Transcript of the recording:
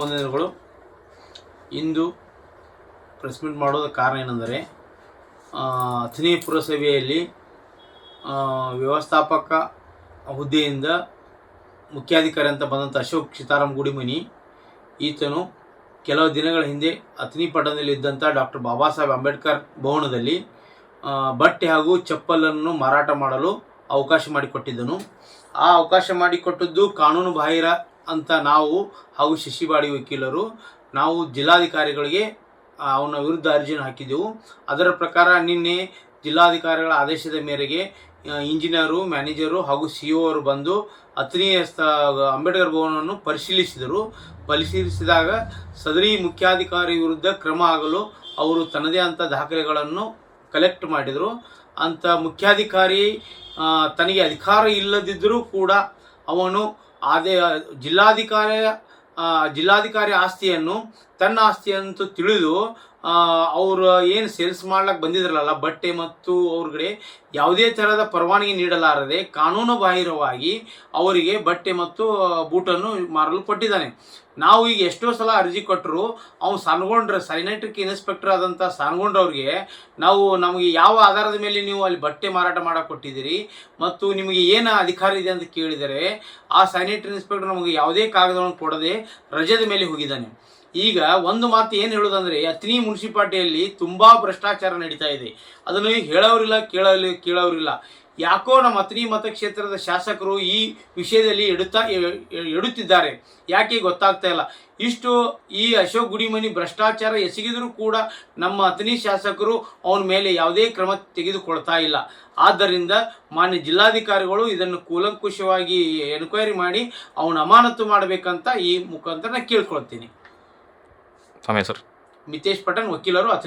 ವಂದನೆಗಳು ಇಂದು press meet ಮಾಡೋದ ಕಾರಣ ಏನೆಂದರೆ ಅಥಿನಿ ಪುರಸಭೆಯಲ್ಲಿ ವ್ಯವಸ್ಥಾಪಕ ಹುದ್ದೆಯಿಂದ ಮುಖ್ಯಾಧಿಕಾರಿ ಅಂತ ಬಂದಂಥ ಅಶೋಕ್ ಸೀತಾರಾಮ್ ಗುಡಿಮನಿ, ಈತನು ಕೆಲವು ದಿನಗಳ ಹಿಂದೆ ಅಥಣಿ ಪಟ್ಟಣದಲ್ಲಿ ಇದ್ದಂಥ ಡಾಕ್ಟರ್ ಬಾಬಾ ಸಾಹೇಬ್ ಅಂಬೇಡ್ಕರ್ ಭವನದಲ್ಲಿ ಬಟ್ಟೆ ಹಾಗೂ ಚಪ್ಪಲನ್ನು ಮಾರಾಟ ಮಾಡಲು ಅವಕಾಶ ಮಾಡಿಕೊಟ್ಟಿದ್ದನು. ಆ ಅವಕಾಶ ಮಾಡಿಕೊಟ್ಟದ್ದು ಕಾನೂನು ಬಾಹಿರ ಅಂತ ನಾವು ಹಾಗೂ ಶಶಿಬಾಡಿ ವಕೀಲರು, ನಾವು ಜಿಲ್ಲಾಧಿಕಾರಿಗಳಿಗೆ ಅವನ ವಿರುದ್ಧ ಅರ್ಜಿಯನ್ನು ಹಾಕಿದ್ದೆವು. ಅದರ ಪ್ರಕಾರ ನಿನ್ನೆ ಜಿಲ್ಲಾಧಿಕಾರಿಗಳ ಆದೇಶದ ಮೇರೆಗೆ ಇಂಜಿನಿಯರು, ಮ್ಯಾನೇಜರು ಹಾಗೂ ಸಿ ಅವರು ಬಂದು ಅಥಣಿಯ ಸ್ಥ ಅಂಬೇಡ್ಕರ್ ಭವನವನ್ನು ಪರಿಶೀಲಿಸಿದರು. ಪರಿಶೀಲಿಸಿದಾಗ ಸದರಿ ಮುಖ್ಯಾಧಿಕಾರಿ ವಿರುದ್ಧ ಕ್ರಮ ಆಗಲು ಅವರು ತನ್ನದೇ ಅಂತ ದಾಖಲೆಗಳನ್ನು ಕಲೆಕ್ಟ್ ಮಾಡಿದರು. ಅಂತ ಮುಖ್ಯಾಧಿಕಾರಿ ತನಗೆ ಅಧಿಕಾರ ಇಲ್ಲದಿದ್ದರೂ ಕೂಡ ಅವನು ಅದೇ ಜಿಲ್ಲಾಧಿಕಾರಿಯ ಜಿಲ್ಲಾಧಿಕಾರಿ ಆಸ್ತಿಯನ್ನು ತನ್ನ ಆಸ್ತಿಯಂತೂ ತಿಳಿದು ಅವರು ಏನು ಸೇಲ್ಸ್ ಮಾಡ್ಲಿಕ್ಕೆ ಬಂದಿದ್ರಲ್ಲ, ಬಟ್ಟೆ ಮತ್ತು ಅವ್ರಿಗೆ ಯಾವುದೇ ಥರದ ಪರವಾನಗಿ ನೀಡಲಾರದೆ ಕಾನೂನು ಬಾಹಿರವಾಗಿ ಅವರಿಗೆ ಬಟ್ಟೆ ಮತ್ತು ಬೂಟನ್ನು ಮಾರಲು ಕೊಟ್ಟಿದ್ದಾನೆ. ನಾವು ಈಗ ಎಷ್ಟೋ ಸಲ ಅರ್ಜಿ ಕೊಟ್ಟರು ಅವ್ನು ಸಾನ್ಗೊಂಡ್ರೆ ಸೈನೆಟ್ರಿಕ್ ಇನ್ಸ್ಪೆಕ್ಟರ್ ಆದಂಥ ಸಾನ್ಗೊಂಡ್ರವ್ರಿಗೆ ನಾವು ನಮಗೆ ಯಾವ ಆಧಾರದ ಮೇಲೆ ನೀವು ಅಲ್ಲಿ ಬಟ್ಟೆ ಮಾರಾಟ ಮಾಡಕ್ಕೆ ಕೊಟ್ಟಿದ್ದೀರಿ ಮತ್ತು ನಿಮಗೆ ಏನು ಅಧಿಕಾರ ಇದೆ ಅಂತ ಕೇಳಿದರೆ, ಆ ಸ್ಯಾನಿಟರಿ ಇನ್ಸ್ಪೆಕ್ಟರ್ ನಮಗೆ ಯಾವುದೇ ಕಾಗದವನ್ನು ಕೊಡದೆ ರಜದ ಮೇಲೆ ಹೋಗಿದ್ದಾನೆ. ಈಗ ಒಂದು ಮಾತು ಏನು ಹೇಳೋದಂದ್ರೆ ಅತ್ನಿ ಮುನ್ಸಿಪಾಲ್ಟಿಯಲ್ಲಿ ತುಂಬಾ ಭ್ರಷ್ಟಾಚಾರ ನಡೀತಾ ಇದೆ. ಅದನ್ನು ಹೇಳೋರಿಲ್ಲ, ಕೇಳಲಿ, ಕೇಳೋರಿಲ್ಲ. ಯಾಕೋ ನಮ್ಮ ಅತ್ನಿ ಮತಕ್ಷೇತ್ರದ ಶಾಸಕರು ಈ ವಿಷಯದಲ್ಲಿ ಎಡುತ್ತಾ ಎಡುತ್ತಿದ್ದಾರೆ. ಯಾಕೆ ಗೊತ್ತಾಗ್ತಾ ಇಲ್ಲ. ಇಷ್ಟು ಈ ಅಶೋಕ್ ಗುಡಿಮನಿ ಭ್ರಷ್ಟಾಚಾರ ಎಸಗಿದರೂ ಕೂಡ ನಮ್ಮ ಅತ್ನಿ ಶಾಸಕರು ಅವನ ಮೇಲೆ ಯಾವುದೇ ಕ್ರಮ ತೆಗೆದುಕೊಳ್ತಾ ಇಲ್ಲ. ಆದ್ದರಿಂದ ಮಾನ್ಯ ಜಿಲ್ಲಾಧಿಕಾರಿಗಳು ಇದನ್ನು ಕೂಲಂಕುಷವಾಗಿ ಎನ್ಕ್ವೈರಿ ಮಾಡಿ ಅವನ ಅಮಾನತು ಮಾಡಬೇಕಂತ ಈ ಮುಖಾಂತರ ಕೇಳ್ಕೊಳ್ತೀನಿ. అమే సార్ మితేష్ పటన్ వకీలరు